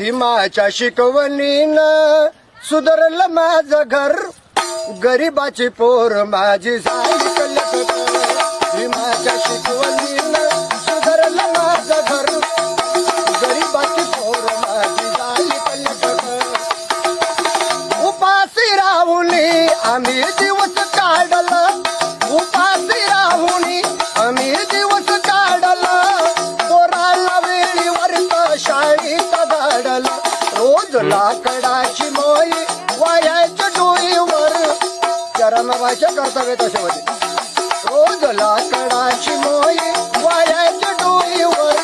भीमाच्या शिकवणीनं सुधरलं माझं घर. गरीबाची पोर माझी सायकल. भीमाच्या शिकवणीनं सुधरलं माझं घर. गरीबाची पोर माझी सायकल. उपासी राहुली आम्ही लाकडाची मोई वायाच्या डोळीवर. चरणाबाईच्या कर्तव्य तसे होते रोज लाकडाची मोई वायाच्या डोळीवर.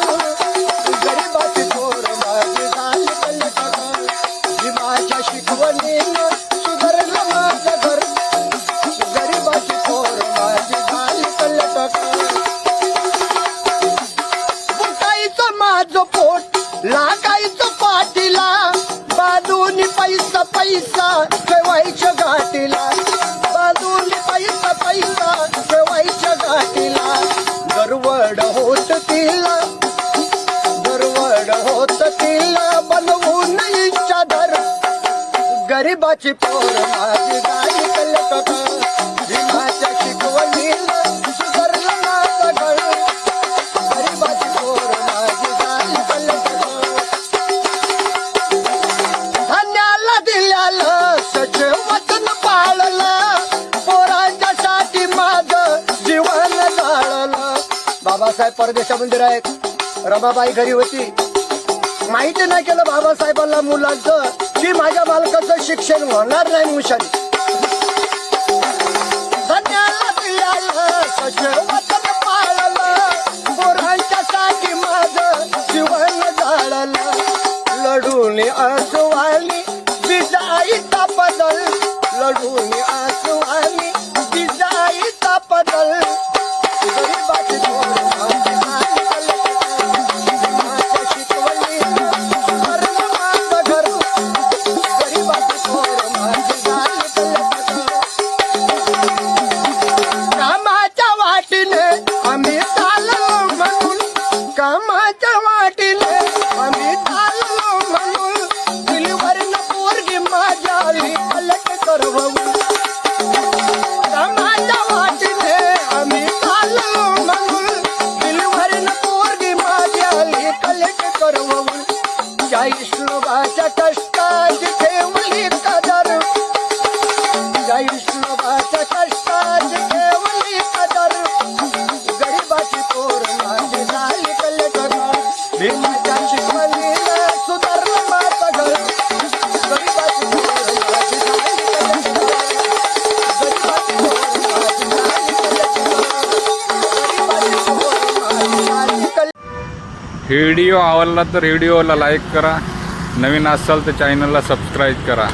गरीबाची थोर माझी झाली कल्लकट भीमाच्या शिकवणीनं सुधारलं माझं घर. गरीबाची थोर माझी झाली कल्लकट फुटायचं माझं पोट लागायचं पैसा ठेवायच्या गाठीला बाजून पैसा पैसा ठेवायच्या गाठीला गरवड होत तिला. गरवड होत तिला बनवून इच्छा धर. गरीबाची पोर माझी गाडी कलकट बाबासाहेब परदेशा मंदिर आहेत. रमाबाई घरी होती. माहिती नाही केलं बाबासाहेबांना मुलांचं की माझ्या मालकाचं शिक्षण होणार नाही मुशाने धन्याला दिल्याला सच वचन पाळलं पोरांच्यासाठी करवून चाळीस लोकांच्या कष्टाची ठेवली कदर जय विष्णुबाच्या कष्टाची व्हिडिओ आवडला तर व्हिडिओला लाईक करा. नवीन असाल तर चॅनलला सबस्क्राईब करा.